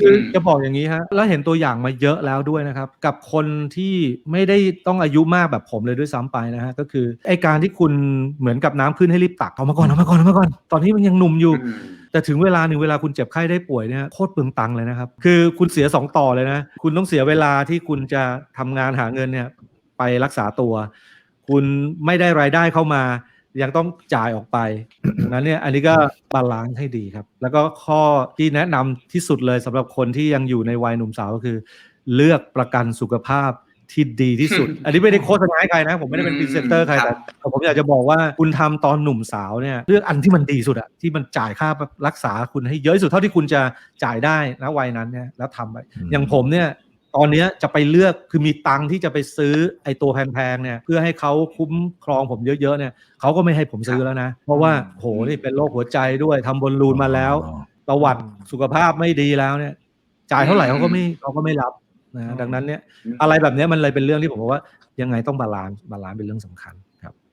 คืออืมจะบอกอย่างนี้ฮะแล้วเห็นตัวอย่างมาเยอะแล้วด้วยนะครับ กับคนที่ไม่ได้ต้องอายุมากแบบผมเลยด้วยซ้ำไปนะฮะก็คือไอการที่คุณเหมือนกับน้ำขึ้นให้รีบตักเอามาก่อนเอามาก่อนเอามาก่อนตอนนี้มันยังหนุ่มอยู่อืมแต่ถึงเวลาหนึ่งเวลาคุณเจ็บไข้ได้ป่วยเนี่ยโคตรเปลืองตังค์เลยนะครับ คือคุณเสีย 2 ต่อเลยนะ คุณต้องเสียเวลาที่คุณจะทำงานหาเงินเนี่ยไปรักษาตัว คุณไม่ได้รายได้เข้ามา ยังต้องจ่ายออกไปดังนั้นเนี่ยอันนี้ก็บาลานซ์ให้ดีครับ แล้วก็ข้อที่แนะนำที่สุดเลยสำหรับคนที่ยังอยู่ในวัยหนุ่มสาวก็คือ เลือกประกันสุขภาพที่ดีที่สุด อันนี้ไม่ได้โฆษณาให้ใครนะ ผมไม่ได้เป็นพรีเซนเตอร์ใครครัแต่บแต่ผมอยากจะบอกว่าคุณทำตอนหนุ่มสาวเนี่ยเลือกอันที่มันดีสุดอะที่มันจ่ายค่ารักษาคุณให้เยอะที่สุดเท่าที่คุณจะจ่ายได้นะวัยนั้นเนี่ยแล้วทำไปอืมอย่างผมเนี่ย ตอนเนี้ยจะไปเลือกคือมีตังค์ที่จะไปซื้อไอ้ตัวแพงๆเนี่ยเพื่อให้เขาคุ้มครองผมเยอะๆเนี่ยเขาก็ไม่ให้ผมซื้อแล้วนะ เพราะว่าโหนี่เป็นโรคหัวใจด้วยทำบอลลูนมาแล้วอ๋อประวัติสุขภาพไม่ดีแล้วเนี่ย จ่ายเท่าไหร่เขาก็ไม่เขาก็ไม่รับนะดังนั้นเนี่ยอะไรแบบเนี้ยมันเลยเป็นเรื่องที่ผมบอกว่ายังไงต้องบาลานซ์บาลานซ์เป็นเรื่องสำคัญครับ